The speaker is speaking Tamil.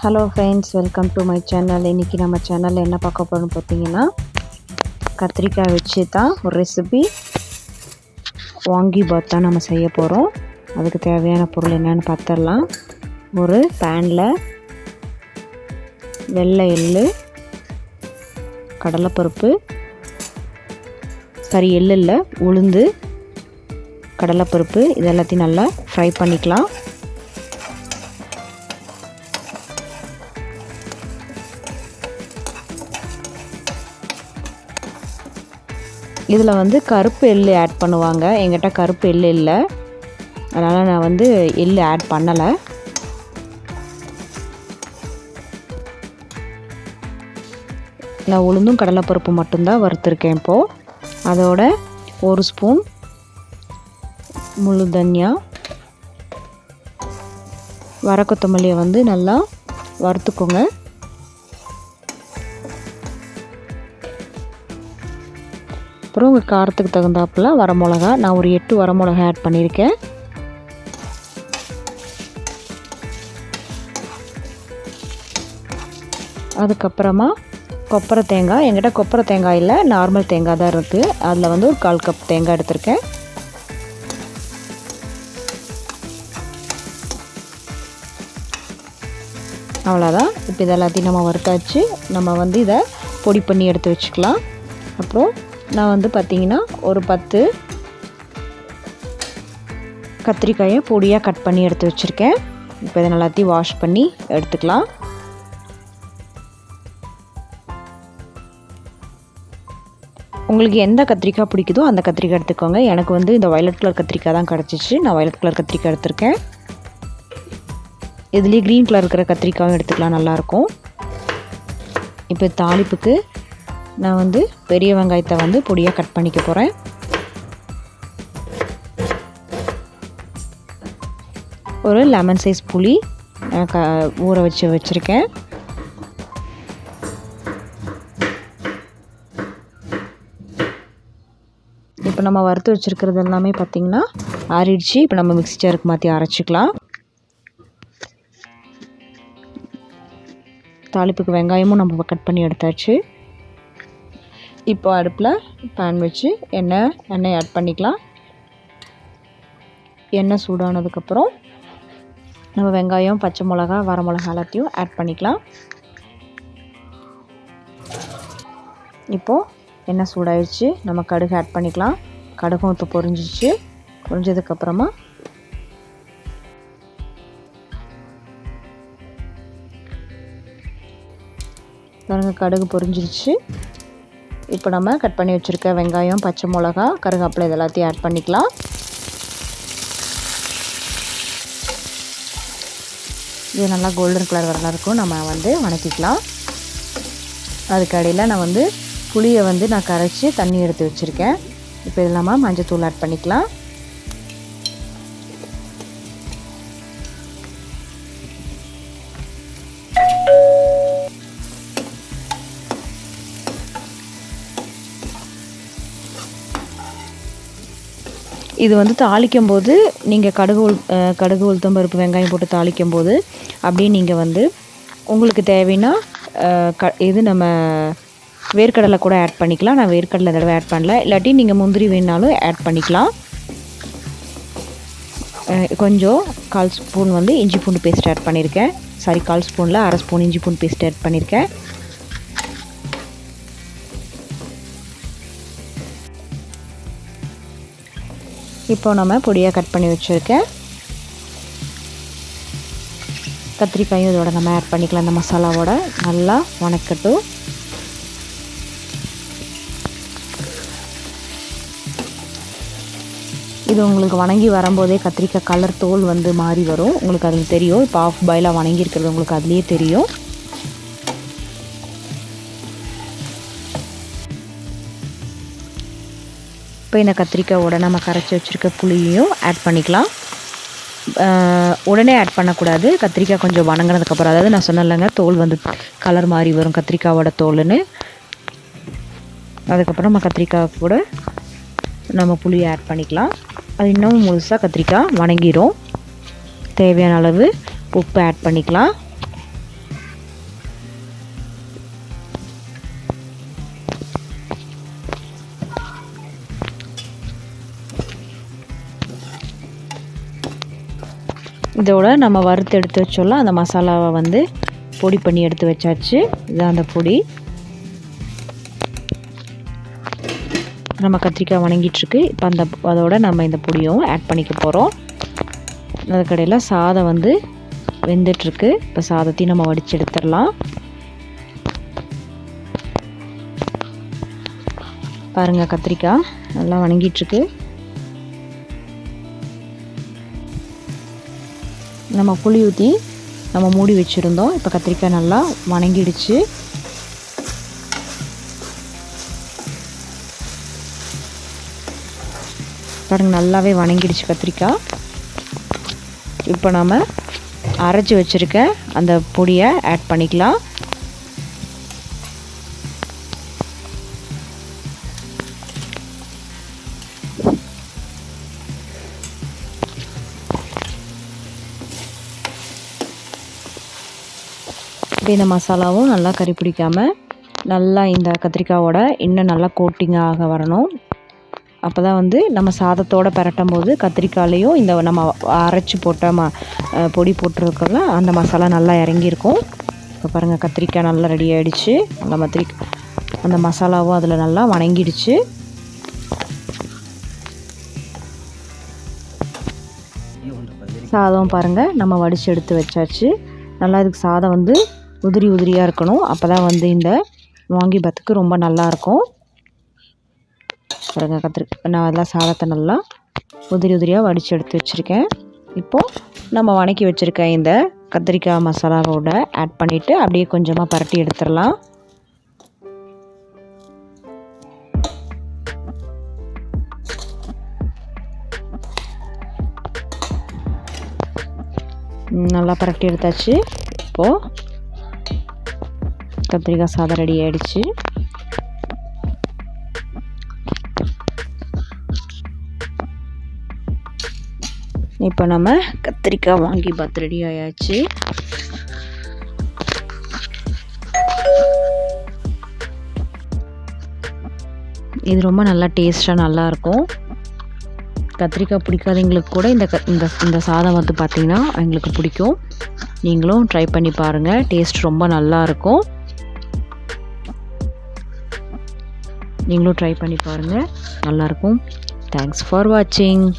Hello friends welcome to my channel இன்றைக்கி நம்ம சேனலில் என்ன பார்க்க போகிறோம்னு பார்த்தீங்கன்னா கத்திரிக்காய் வச்சு தான் ஒரு ரெசிபி வாங்கி பாத் தான் நம்ம செய்ய போகிறோம் அதுக்கு தேவையான பொருள் என்னென்னு பார்த்துடலாம். ஒரு பேனில் வெள்ளை எள்ளு கடலைப்பருப்பு சரி எள்ளு இல்லை உளுந்து கடலைப்பருப்பு இது எல்லாத்தையும் நல்லா ஃப்ரை பண்ணிக்கலாம். இதில் வந்து கருப்பு எள் ஆட் பண்ணுவாங்க. எங்கிட்ட கருப்பு எள் இல்லை. அதனால் நான் வந்து எள் ஆட் பண்ணலை. நான் உளுந்தும் கடலைப்பருப்பு மட்டும்தான் வறுத்துருக்கேன் இப்போது அதோட ஒரு ஸ்பூன் முழு தனியா வர கொத்தமல்லியை வந்து நல்லா வறுத்துக்கோங்க. அப்புறம் உங்கள் காரத்துக்கு தகுந்தாப்பில் வரமிளகா. நான் ஒரு எட்டு வர மிளகா ஆட் பண்ணியிருக்கேன். அதுக்கப்புறமா கொப்பரை தேங்காய். எங்கிட்ட கொப்பரை தேங்காய் இல்லை நார்மல் தேங்காய் தான் இருக்குது அதில் வந்து ஒரு கால் கப் தேங்காய் எடுத்திருக்கேன். அவ்வளோதான் இப்போ இதெல்லாத்தையும் நம்ம வறுத்தாச்சு. நம்ம வந்து இதை பொடி பண்ணி எடுத்து வச்சுக்கலாம். அப்புறம் நான் வந்து பார்த்திங்கன்னா ஒரு பத்து கத்திரிக்காயை பொடியாக கட் பண்ணி எடுத்து வச்சுருக்கேன். இப்போ இதை எல்லாத்தையும் வாஷ் பண்ணி எடுத்துக்கலாம். உங்களுக்கு எந்த கத்திரிக்காய் பிடிக்குதோ அந்த கத்திரிக்காய் எடுத்துக்கோங்க. எனக்கு வந்து இந்த வயலட் கலர் கத்திரிக்காய் தான் கிடச்சிச்சு. நான் வயலட் கலர் கத்திரிக்காய் எடுத்திருக்கேன். இதுலேயே க்ரீன் கலர் இருக்கிற கத்திரிக்காயும் எடுத்துக்கலாம். நல்லாயிருக்கும் இப்போ தாளிப்புக்கு நான் வந்து பெரிய வெங்காயத்தை வந்து பொடியாக கட் பண்ணிக்க போகிறேன் ஒரு லெமன் சைஸ் புளி க ஊற வச்சு வச்சுருக்கேன். இப்போ நம்ம வறுத்து வச்சுருக்கிறது எல்லாமே பார்த்திங்கன்னா ஆறிடுச்சு. இப்போ நம்ம மிக்ஸி ஜாருக்கு மாற்றி அரைச்சிக்கலாம். தாளிப்புக்கு வெங்காயமும் நம்ம கட் பண்ணி எடுத்தாச்சு. இப்போ அடுப்பில் பேன் வச்சு எண்ணெய் எண்ணெய் ஆட் பண்ணிக்கலாம். எண்ணெய் சூடானதுக்கப்புறம் நம்ம வெங்காயம் பச்சை மிளகா வர மிளகா எல்லாத்தையும் ஆட் பண்ணிக்கலாம். இப்போது எண்ணெய் சூடாயிடுச்சு நம்ம கடுகு ஆட் பண்ணிக்கலாம். கடுகும் இப்போ பொரிஞ்சிச்சு பொரிஞ்சதுக்கப்புறமா பாருங்கள் கடுகு பொரிஞ்சிருச்சு. இப்போ நம்ம கட் பண்ணி வச்சுருக்க வெங்காயம் பச்சை மிளகா கருவேப்பிலை இது எல்லாத்தையும் ஆட் பண்ணிக்கலாம். இது நல்லா கோல்டன் கலர் வரலாம் இருக்கும் நம்ம வந்து வணக்கிக்கலாம். அதுக்கு அடியில் நான் வந்து புளியை வந்து நான் கரைச்சி தண்ணி எடுத்து வச்சுருக்கேன். இப்போ இது இல்லாமல் மஞ்சத்தூள் ஆட் பண்ணிக்கலாம். இது வந்து தாளிக்கும் போது நீங்கள் கடுகு உள் கடுகு உளுத்தம் பருப்பு வெங்காயம் போட்டு தாளிக்கும் போது அப்படியே நீங்கள் வந்து உங்களுக்கு தேவைன்னா க இது நம்ம வேர்க்கடலை கூட ஆட் பண்ணிக்கலாம். நான் வேர்க்கடலை தடவை ஆட் பண்ணல. இல்லாட்டி நீங்கள் முந்திரி வேணாலும் ஆட் பண்ணிக்கலாம். கொஞ்சம் கால் ஸ்பூன் வந்து இஞ்சி பூண்டு பேஸ்ட் ஆட் பண்ணியிருக்கேன் சாரி கால் ஸ்பூனில் அரை ஸ்பூன் இஞ்சி பூண்டு பேஸ்ட் ஆட் பண்ணியிருக்கேன் இப்போ நம்ம பொடியாக கட் பண்ணி வச்சுருக்கேன் கத்திரிக்காயும் இதோட நம்ம ஆட் பண்ணிக்கலாம். இந்த மசாலாவோட நல்லா வணக்கட்டும். இது உங்களுக்கு வணங்கி வரும்போதே கத்திரிக்காய் கலர் தோல் வந்து மாறி வரும். உங்களுக்கு அதில் தெரியும். இப்போ ஆஃப் பாயிலாக வணங்கியிருக்கிறது உங்களுக்கு அதுலேயே தெரியும். இப்போ இந்த கத்திரிக்காயோட நம்ம கரைச்சி வச்சுருக்க புளியையும் ஆட் பண்ணிக்கலாம். உடனே ஆட் பண்ணக்கூடாது. கத்திரிக்காய் கொஞ்சம் வணங்கினதுக்கப்புறம் அதாவது நான் சொன்னலைங்க தோல் வந்து கலர் மாறி வரும் கத்திரிக்காயோட தோல்னு அதுக்கப்புறம் நம்ம கத்திரிக்காய் கூட நம்ம புளியை ஆட் பண்ணிக்கலாம். அது இன்னும் முழுசாக கத்திரிக்காய் வணங்கிடும் தேவையான அளவு உப்பு ஆட் பண்ணிக்கலாம். இதோட நம்ம வறுத்து எடுத்து வச்சோம்ல அந்த மசாலாவை வந்து பொடி பண்ணி எடுத்து வச்சாச்சு. இதுதான் அந்த பொடி. நம்ம கத்திரிக்காய் வணங்கிட்டுருக்கு. இப்போ அந்த அதோட நம்ம இந்த பொடியும் ஆட் பண்ணிக்க போகிறோம் அதுக்கடையில் சாதம் வந்து வெந்துட்டுருக்கு. இப்போ சாதத்தையும் நம்ம வடித்து எடுத்துடலாம். பாருங்கள் கத்திரிக்காய் நல்லா வணங்கிட்டுருக்கு. நம்ம புளி ஊற்றி நம்ம மூடி வச்சுருந்தோம். இப்போ கத்திரிக்காய் நல்லா வணங்கிடுச்சு. பாருங்க நல்லாவே வணங்கிடுச்சு கத்திரிக்காய். இப்போ நம்ம அரைச்சி வச்சுருக்க அந்த பொடியை ஆட் பண்ணிக்கலாம். இப்போ இந்த மசாலாவும் நல்லா கறி பிடிக்காமல் நல்லா இந்த கத்திரிக்காவோட இன்னும் நல்லா கோட்டிங்காக வரணும். அப்போ தான் வந்து நம்ம சாதத்தோடு பரட்டும் போது கத்திரிக்காயிலையும் இந்த நம்ம அரைச்சி போட்ட ம பொடி போட்டிருக்கோம்ல அந்த மசாலா நல்லா இறங்கியிருக்கும். இப்போ பாருங்கள் கத்திரிக்காய் நல்லா ரெடி ஆகிடுச்சு அந்த மாதிரி அந்த மசாலாவும் அதில் நல்லா வணங்கிடுச்சு. சாதம் பாருங்கள் நம்ம வடித்து எடுத்து வச்சாச்சு. நல்லா இதுக்கு சாதம் வந்து உதிரி உதிரியாக இருக்கணும். அப்போ தான் வந்து இந்த வாங்கி பத்துக்கு ரொம்ப நல்லாயிருக்கும் பாருங்கள் கத்திரி நான் அதெல்லாம் சாதத்தை நல்லா உதிரி உதிரியாக வடித்து எடுத்து வச்சுருக்கேன். இப்போது நம்ம வணக்கி வச்சுருக்க இந்த கத்திரிக்காய் மசாலாவோட ஆட் பண்ணிவிட்டு அப்படியே கொஞ்சமாக பரட்டி எடுத்துடலாம். நல்லா பரட்டி எடுத்தாச்சு. இப்போது கத்திரிக்காய் சாதம் ரெடி ஆகிடுச்சு இப்போ நம்ம கத்திரிக்காய் வாங்கி பார்த்து ரெடி ஆயாச்சு. இது ரொம்ப நல்லா டேஸ்ட்டாக நல்லாயிருக்கும் கத்திரிக்காய் பிடிக்காதவங்களுக்கு கூட இந்த க இந்த இந்த சாதம் வந்து பார்த்திங்கன்னா எங்களுக்கு பிடிக்கும். நீங்களும் ட்ரை பண்ணி பாருங்கள் டேஸ்ட் ரொம்ப நல்லாயிருக்கும் நீங்களும் ட்ரை பண்ணி பாருங்கள் நல்லாயிருக்கும். தேங்க்ஸ் ஃபார் வாட்சிங்